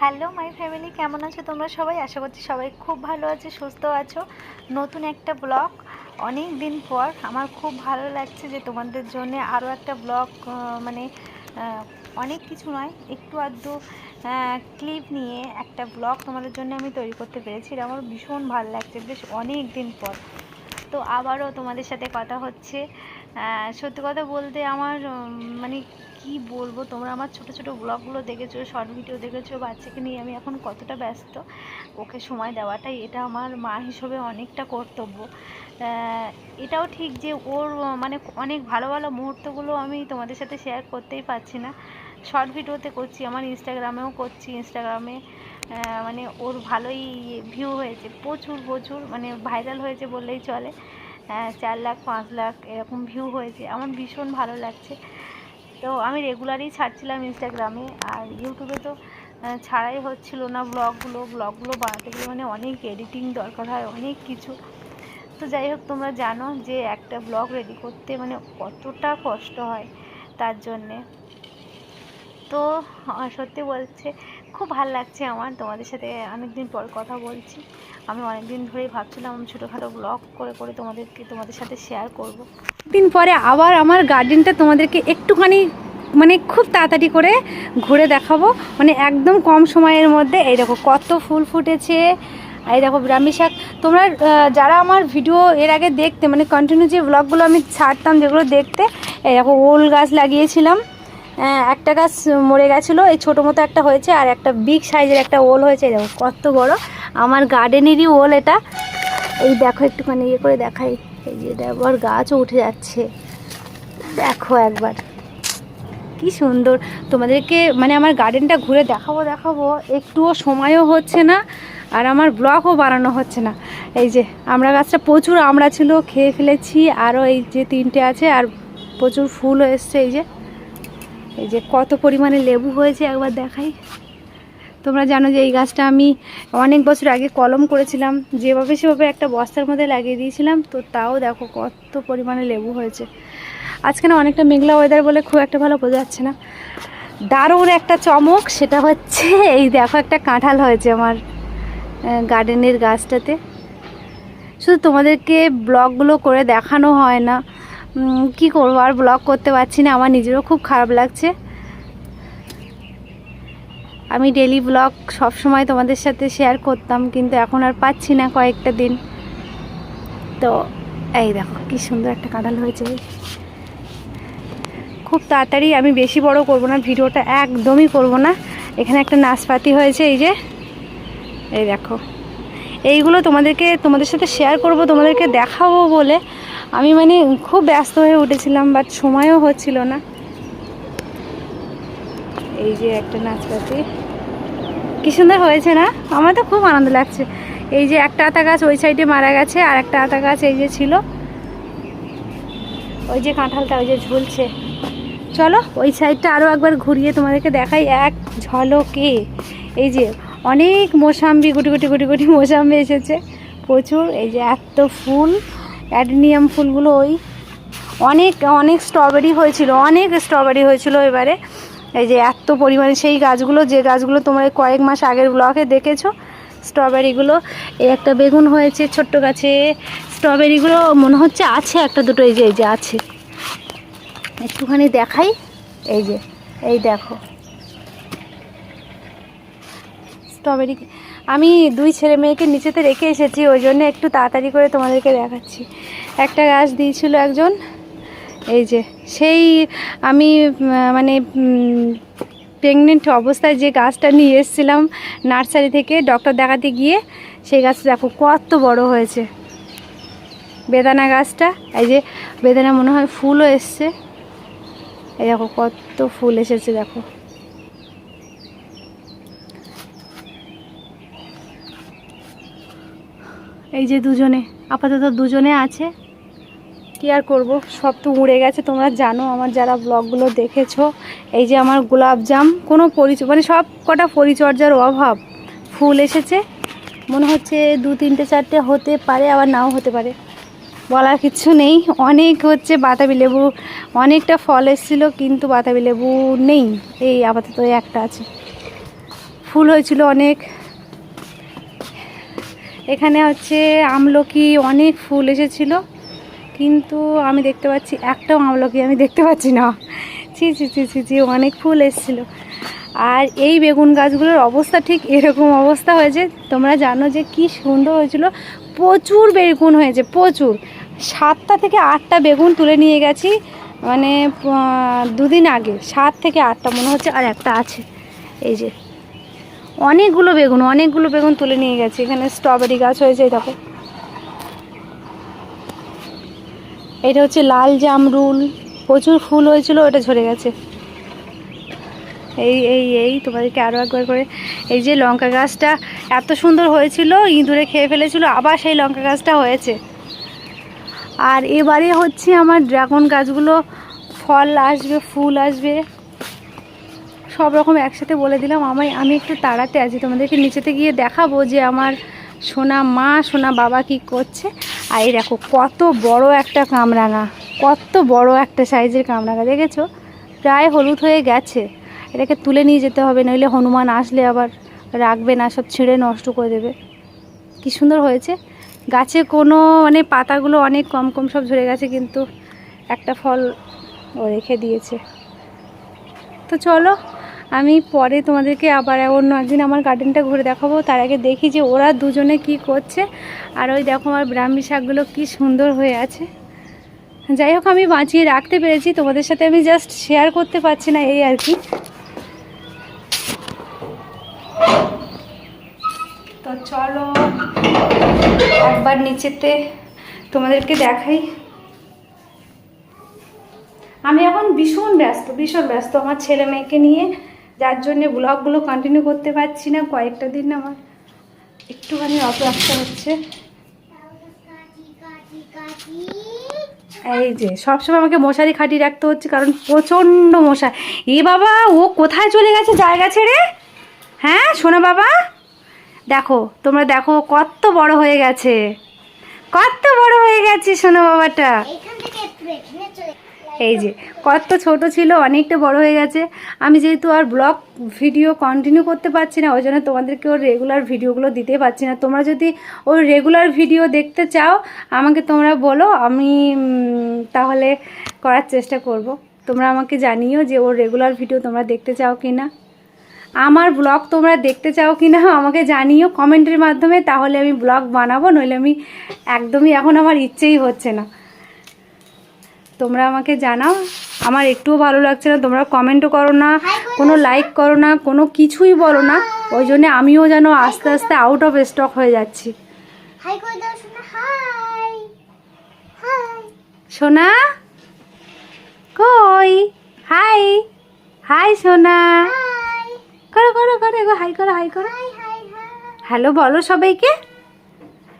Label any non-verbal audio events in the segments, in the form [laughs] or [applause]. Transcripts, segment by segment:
Hello my family কেমন আছো তোমরা সবাই? আশা করছি সবাই খুব ভালো আছে, সুস্থ আছো। নতুন একটা ব্লগ অনেক দিন পর আমার খুব ভালো লাগছে যে তোমাদের জন্য আরও একটা ব্লগ মানে অনেক কিছু নয়, একটু আধটু ক্লিপ নিয়ে একটা ব্লগ তোমাদের জন্য আমি তৈরি করতে পেরেছি। এটা আমার ভীষণ ভালো লাগছে, বেশ অনেক দিন পর। তো আবারও তোমাদের সাথে কথা হচ্ছে। সত্যি কথা বলতে আমার মানে কি বলব? তোমরা আমার ছোট ছোট ব্লগগুলো দেখেছ শর্ট ভিডিও দেখেছ, বাচ্চাকে নিয়ে আমি এখন কতটা ব্যস্ত? ওকে সময় দেওয়াটাই এটা আমার মা হিসেবে অনেকটা কর্তব্য। এটাও ঠিক যে ওর মানে অনেক ভালো ভালো মুহূর্তগুলো আমি তোমাদের সাথে শেয়ার করতেই পারছি না। শর্ট ভিডিওতে করছি, আমার ইনস্টাগ্রামেও করছি ইনস্টাগ্রামে মানে ওর ভালোই ভিউ হয়েছে, প্রচুর প্রচুর মানে ভাইরাল হয়েছে বললেই চলে। চার লাখ, পাঁচ লাখ এরকম ভিউ হয়েছে, আমার ভীষণ ভালো লাগছে। তো আমি রেগুলারই ছাড়ছিলাম ইনস্টাগ্রামে আর ইউটিউবে তো ছাড়াই হচ্ছিল না ব্লগগুলো ব্লগগুলো বানাতে গেলে মানে অনেক এডিটিং দরকার হয়, অনেক কিছু। তো যাই হোক, তোমরা জানো যে একটা ব্লগ রেডি করতে মানে কতটা কষ্ট হয় তার জন্যে। তো সত্যি বলছে খুব ভালো লাগছে আমার। তোমাদের সাথে অনেকদিন পর কথা বলছি। আমি অনেকদিন ধরেই ভাবছিলাম আমি ছোটোখাটো ব্লগ করে করে তোমাদেরকে, তোমাদের সাথে শেয়ার করব। দিন পরে আবার আমার গার্ডেনটা তোমাদেরকে একটুখানি মানে খুব তাড়াতাড়ি করে ঘুরে দেখাবো। মানে একদম কম সময়ের মধ্যে। এই দেখো কত ফুল ফুটেছে। এই দেখো ব্রাহ্মী শাক। তোমরা যারা আমার ভিডিও এর আগে দেখতে মানে কন্টিনিউ যে ব্লগগুলো আমি ছাড়তাম, যেগুলো দেখতে, এই দেখো ওল গাছ লাগিয়েছিলাম। একটা গাছ মরে গেছিল, এই ছোটো মতো একটা হয়েছে, আর একটা বিগ সাইজের একটা ওল হয়েছে দেখো, কত বড়। আমার গার্ডেনেরই ওল এটা। এই দেখো, একটুখানি ইয়ে করে দেখাই। এই যে আবার গাছও উঠে যাচ্ছে। দেখো একবার। কি সুন্দর। তোমাদেরকে মানে আমার গার্ডেনটা ঘুরে দেখাবো দেখাবো। একটুও সময়ও হচ্ছে না, আর আমার ব্লগও বানানো হচ্ছে না। এই যে, আমরা গাছটা প্রচুর আমরা ছিল, খেয়ে ফেলেছি, আরও এই যে তিনটে আছে, আর প্রচুর ফুল এসছে, এই যে। এই যে কত পরিমাণে লেবু হয়েছে একবার দেখাই। তোমরা জানো যে এই গাছটা আমি অনেক বছর আগে কলম করেছিলাম, যেভাবে সেভাবে একটা বস্তার মধ্যে লাগিয়ে দিয়েছিলাম, তো তাও দেখো কত পরিমাণে লেবু হয়েছে। আজকে না অনেকটা মেঘলা ওয়েদার বলে খুব একটা ভালো বোঝা যাচ্ছে না। দারুণ একটা চমক, সেটা হচ্ছে [laughs] এই দেখো একটা কাঁঠাল হয়েছে আমার গার্ডেনের গাছটাতে। শুধু তোমাদেরকে ব্লগগুলো করে দেখানো হয় না কি করব আর ব্লগ করতে পারছি না, আমার নিজেরও খুব খারাপ লাগছে। আমি ডেলি ব্লগ সব সময় তোমাদের সাথে শেয়ার করতাম, কিন্তু এখন আর পাচ্ছি না কয়েকটা দিন। তো, এই দেখো কি সুন্দর একটা কাঁঠাল হয়েছে। খুব তাড়াতাড়ি আমি বেশি বড় করব না, ভিডিওটা একদমই করব না। এখানে একটা নাশপাতি হয়েছে, এই যে। এই দেখো। এইগুলো তোমাদেরকে, তোমাদের সাথে শেয়ার করব, তোমাদেরকে দেখাবো বলে। আমি মানে খুব ব্যস্ত হয়ে উঠেছিলাম বাট সময়ও হচ্ছিল না। এই যে একটা নাচপাতি। কি সুন্দর হয়েছে না? আমার তো খুব আনন্দ লাগছে। এই যে একটা আতা গাছ ওই সাইডে মারা গেছে, আর একটা আতা গাছ এই যে ছিল। ওই যে কাঁঠালটা, ওই যে ঝুলছে। চলো, ওই সাইডটা আরও একবার ঘুরিয়ে তোমাদেরকে দেখাই এক ঝলকে। এই যে অনেক মোসাম্বি, গুটি গুটি গুটি গুটি মোসাম্বি এসেছে। প্রচুর, এই যে এত ফুল। অ্যাডেনিয়াম ফুলগুলো ওই অনেক অনেক স্ট্রবেরি হয়েছিল, অনেক স্ট্রবেরি হয়েছিল এবারে। এই যে এত পরিমাণে সেই গাছগুলো, যে গাছগুলো তোমরা কয়েক মাস আগের ব্লকে দেখেছ স্ট্রবেরিগুলো এই একটা বেগুন হয়েছে ছোট্ট গাছে স্ট্রবেরিগুলো মনে হচ্ছে আছে একটা দুটো, এই যে এই যে আছে। একটুখানি দেখাই, এই যে, এই দেখো। স্ট্রবেরি আমি দুই ছেলে মেয়েকে নিচেতে রেখে এসেছি, ওই জন্য একটু তাড়াতাড়ি করে তোমাদেরকে দেখাচ্ছি। একটা গাছ দিয়েছিল একজন, এই যে, সেই আমি মানে প্রেগনেন্ট অবস্থায় যে গাছটা নিয়ে এসেছিলাম নার্সারি থেকে ডক্টর দেখাতে গিয়ে, সেই গাছটা দেখো কত বড় হয়েছে। বেদানা গাছটা, এই যে, বেদানা মনে হয় ফুলও এসছে। এই দেখো কত ফুল এসেছে, দেখো। এই যে দুজনে, আপাতত দুজনে আছে। কি আর করব? সব তো উড়ে গেছে, তোমরা জানো, আমার যারা ব্লগগুলো দেখেছ, এই যে আমার গোলাপজাম, কোনো পরিচয় মানে সব কটা পরিচর্যার অভাব। ফুল এসেছে, মনে হচ্ছে দু, তিনটে, চারটে হতে পারে, আবার নাও হতে পারে। বলার কিচ্ছু নেই, অনেক হচ্ছে বাতাবি লেবু, অনেকটা ফল এসেছিল, কিন্তু বাতাবি লেবু নেই, এই আপাতত একটা আছে। ফুল হয়েছিল অনেক এখানে হচ্ছে আমলকি অনেক ফুল এসেছিল, কিন্তু আমি দেখতে পাচ্ছি একটাও আমলকি আমি দেখতে পাচ্ছি না। ছি ছি ছি ছি ছি, অনেক ফুল এসেছিল। আর এই বেগুন গাছগুলোর অবস্থা ঠিক এরকম অবস্থা হয়েছে, তোমরা জানো যে কি সুন্দর হয়েছিল। প্রচুর বেগুন হয়েছে, প্রচুর। সাতটা থেকে আটটা বেগুন তুলে নিয়ে গেছি মানে দুদিন আগে। সাত থেকে আটটা মনে হচ্ছে আর একটা আছে। এই যে অনেকগুলো বেগুন অনেকগুলো বেগুন তুলে নিয়ে গেছি। এখানে স্ট্রবেরি গাছ হয়েছে দেখো। এটা হচ্ছে লাল জামরুল। প্রচুর ফুল হয়েছিল, ওটা ঝরে গেছে। এই এই এই, তোমাদেরকে আরও একবার করে। এই যে লঙ্কা গাছটা এত সুন্দর হয়েছিল, ইঁদুরে খেয়ে ফেলেছিল, আবার সেই লঙ্কা গাছটা হয়েছে। আর এবারে হচ্ছে আমার ড্রাগন গাছগুলো, ফল আসবে, ফুল আসবে। সব রকম একসাথে বলে দিলাম। আমি আমি একটু তাড়াতে আছি। তোমাদেরকে নিচেতে গিয়ে দেখাবো যে আমার সোনা মা, সোনা বাবা কি করছে। আর এই দেখো, কত বড় একটা কামরাঙা। কত বড় একটা সাইজের কামরাঙা, দেখেছ? প্রায় হলুদ হয়ে গেছে। এটাকে তুলে নিয়ে যেতে হবে, নইলে হনুমান আসলে আবার রাখবে না, সব ছিঁড়ে নষ্ট করে দেবে। কি সুন্দর হয়েছে। গাছে কোনো মানে পাতাগুলো অনেক কম কম সব ঝরে গেছে, কিন্তু একটা ফল ও রেখে দিয়েছে। তো চলো আমি পরে তোমাদেরকে আবার অন্য একদিন আমার গার্ডেনটা ঘুরে দেখাবো। তার আগে দেখি যে ওরা দুজনে কি করছে। আর ওই দেখো আমার ব্রাহ্মী শাকগুলো কি সুন্দর হয়ে আছে। যাই হোক, আমি বাঁচিয়ে রাখতে পেরেছি। তোমাদের সাথে আমি জাস্ট শেয়ার করতে পারছি না, এই আর কি। তো চলো, একবার নিচেতে তোমাদেরকে দেখাই। আমি এখন ভীষণ ব্যস্ত ভীষণ ব্যস্ত। আমার ছেলে মেয়েকে নিয়ে যার জন্য ব্লগগুলো কন্টিনিউ করতে পারছি না, কয়েকটা দিন আমার। একটুখানি রাখতে হচ্ছে। এই যে, সবসময় আমাকে মশারি খাটিয়ে রাখতে হচ্ছে, কারণ প্রচণ্ড মশা। এ বাবা, ও কোথায় চলে গেছে জায়গা ছেড়ে? হ্যাঁ শোনো বাবা। দেখো, তোমরা দেখো কত বড় হয়ে গেছে। কত বড় হয়ে গেছে, শোনো বাবাটা এখান থেকে একটু এখানে চলে এই যে, কত ছোট ছিল, অনেকটা বড় হয়ে গেছে। আমি যেহেতু আর ব্লগ ভিডিও কন্টিনিউ করতে পারছি না, ওই জন্য তোমাদেরকে ওর রেগুলার ভিডিওগুলো দিতে পারছি না। তোমরা যদি ওর রেগুলার ভিডিও দেখতে চাও, আমাকে তোমরা বলো, আমি তাহলে করার চেষ্টা করব। তোমরা আমাকে জানিও যে ওর রেগুলার ভিডিও তোমরা দেখতে চাও কি না আমার ব্লগ তোমরা দেখতে চাও কি না আমাকে জানিও কমেন্টের মাধ্যমে, তাহলে আমি ব্লগ বানাবো, নইলে আমি একদমই এখন আমার ইচ্ছেই হচ্ছে না। তোমরা আমাকে জানাও। আমার একটুও ভালো লাগছে না। তোমরা কমেন্টও করো না কোনো লাইক করো না কোনো কিছুই বলো না। ওই জন্যে আমিও যেন আস্তে আস্তে আউট অফ স্টক হয়ে যাচ্ছি। সোনা কই? হাই হাই সোনা করো করো করো এগো হাই করো হাই করো। হ্যালো বলো সবাইকে।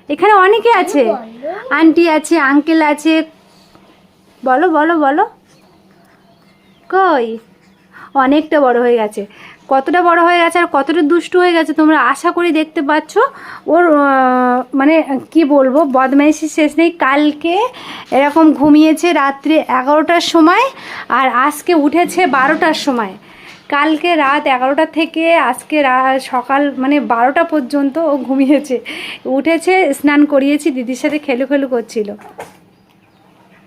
এখানে অনেকে আছে। আন্টি আছে আঙ্কেল আছে বলো বলো বলো। কই? অনেকটা বড় হয়ে গেছে। কতটা বড় হয়ে গেছে আর কতটা দুষ্টু হয়ে গেছে তোমরা আশা করি দেখতে পাচ্ছ। ওর মানে কি বলব বদমাইশি শেষ নেই। কালকে এরকম ঘুমিয়েছে রাত্রে এগারোটার সময় আর আজকে উঠেছে বারোটার সময়। কালকে রাত এগারোটা থেকে আজকে সকাল মানে বারোটা পর্যন্ত ও ঘুমিয়েছে। উঠেছে, স্নান করিয়েছি, দিদির সাথে খেলু খেলু করছিল।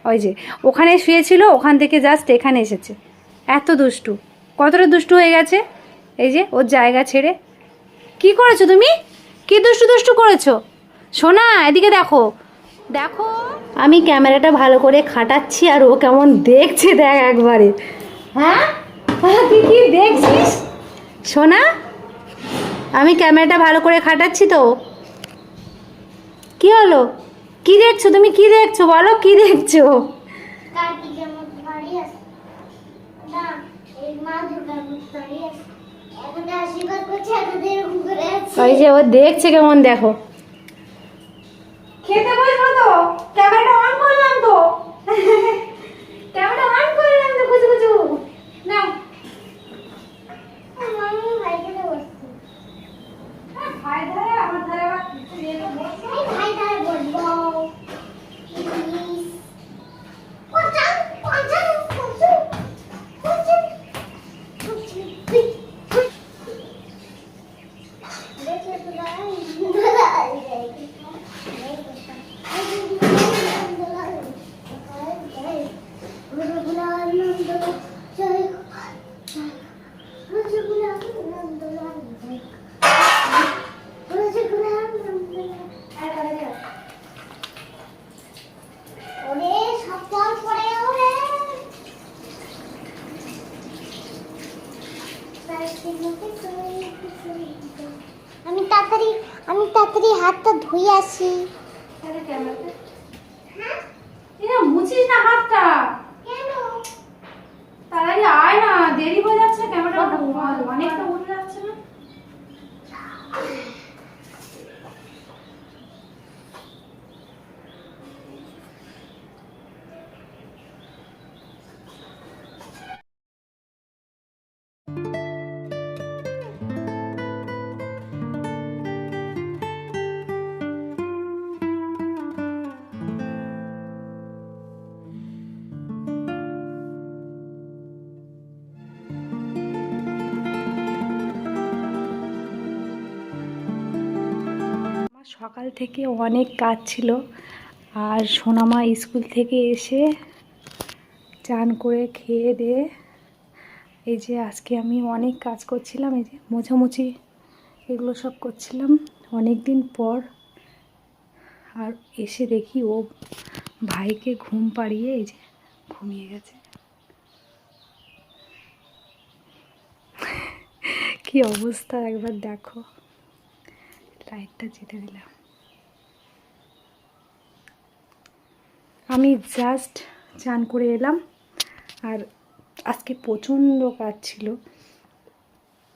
ওই যে ওখানে শুয়েছিল ওখান থেকে জাস্ট এখানে এসেছে। এত দুষ্টু। কতটা দুষ্টু হয়ে গেছে? এই যে ওর জায়গা ছেড়ে। কি করেছ তুমি? কি দুষ্টু দুষ্টু করেছ? সোনা এদিকে দেখো। দেখো। আমি ক্যামেরাটা ভালো করে খাটাচ্ছি আর ও কেমন দেখছে দেখ একবারে। হ্যাঁ? তুই কি দেখছিস? সোনা আমি ক্যামেরাটা ভালো করে খাটাচ্ছি তো। কি হলো? কি দেখছ? তুমি কি দেখছ? বলো কি দেখছ? দেখছে কেমন দাঁড়িয়ে আছে না এই মা দুর্গার মতো দাঁড়িয়ে আছে এখন আশীর্বাদ করছে এখন এরকম করে আছে ওই যে ও দেখছে কেমন দেখো খেতে বসবো তো ক্যামেরাটা অন করলাম তো ক্যামেরা অন করলাম তো কুচু কুচু না মামি ভাইকে বসছে ভাই ধারে আমার ধারে আবার এই ভাই ধারে বসবো প্লিজ পচান পচান পচান পচান ওরে সব জল পড়ে যাবে আমি তাড়াতাড়ি আমি তাড়াতাড়ি হাতটা ধুই আসি। হ্যাঁ? মুছিস না হাতটা? কেন? তাড়াতাড়ি আয় না দেরি হয়ে যাচ্ছে ক্যামেরা অনেকটা উঠে যাচ্ছে না? সকাল থেকে অনেক কাজ ছিল আর সোনামা স্কুল থেকে এসে চান করে খেয়ে দিয়ে এই যে আজকে আমি অনেক কাজ করছিলাম, এই যে মোছামুছি এগুলো সব করছিলাম অনেক দিন পর। আর এসে দেখি ও ভাইকে ঘুম পাড়িয়ে এই যে ঘুমিয়ে গেছে। কি অবস্থা, একবার দেখো। লাইটটা যেতে দিলাম আমি জাস্ট চান করে এলাম। আর আজকে প্রচণ্ড কাজ ছিল।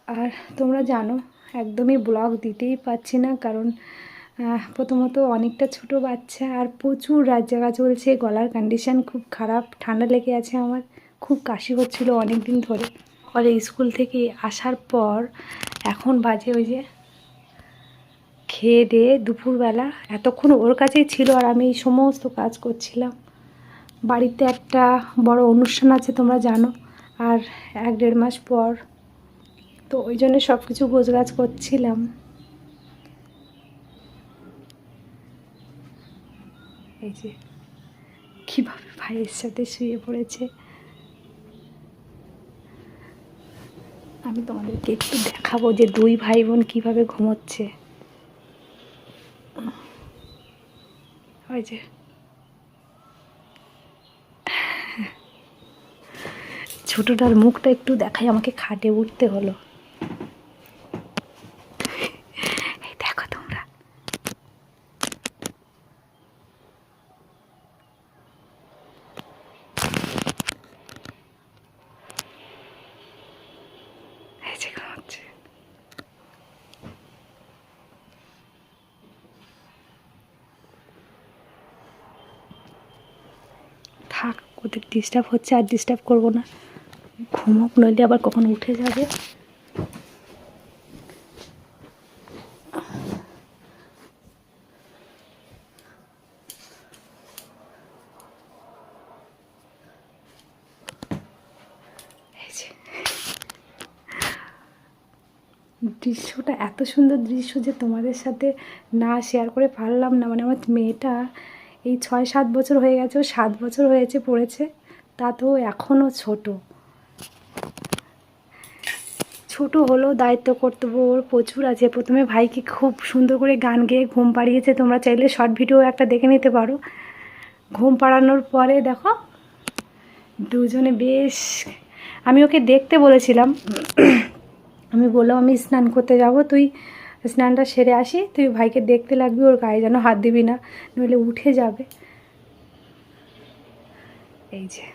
আর তোমরা জানো, একদমই ব্লগ দিতেই পারছি না, কারণ প্রথমত অনেকটা ছোট বাচ্চা আর প্রচুর রাত জাগা চলছে। গলার কন্ডিশন খুব খারাপ, ঠান্ডা লেগে আছে আমার। খুব কাশি হচ্ছিল অনেক দিন ধরে পরে স্কুল থেকে আসার পর এখন বাজে ওই যে খেয়ে দিয়ে দুপুরবেলা এতক্ষণ ওর কাছেই ছিল আর আমি এই সমস্ত কাজ করছিলাম। বাড়িতে একটা বড় অনুষ্ঠান আছে তোমরা জানো আর এক দেড় মাস পর। তো ওই জন্য সব কিছু গোছগাছ করছিলাম। এই যে, কীভাবে ভাইয়ের সাথে শুয়ে পড়েছে। আমি তোমাদেরকে একটু দেখাবো যে দুই ভাই বোন কীভাবে ঘুমোচ্ছে। ওই ছোটটার মুখটা একটু দেখাই আমাকে খাটে উঠতে হলো এই দেখো তোমরা এই যে ঘুমাচ্ছে থাক ওদের ডিস্টার্ব হচ্ছে, আর ডিস্টার্ব করব না। ঘুমোক নইলে আবার কখন উঠে যাবে। দৃশ্যটা এত সুন্দর দৃশ্য যে তোমাদের সাথে না শেয়ার করে পারলাম না। মানে আমার মেয়েটা এই ছয় সাত বছর হয়ে গেছে, ও সাত বছর হয়েছে, পড়েছে, তা তো এখনও ছোট। ছোট হলেও দায়িত্ব কর্তব্য ওর প্রচুর আছে। প্রথমে ভাইকে খুব সুন্দর করে গান গেয়ে ঘুম পাড়িয়েছে, তোমরা চাইলে শর্ট ভিডিও একটা দেখে নিতে পারো। ঘুম পাড়ানোর পরে দেখো, দুজনে বেশ, আমি ওকে দেখতে বলেছিলাম। আমি বললাম, আমি স্নান করতে যাব, তুই স্নানটা সেরে আসি, তুই ভাইকে দেখতে লাগবি, ওর গায়ে যেন হাত দিবি না, নইলে উঠে যাবে। এই যে।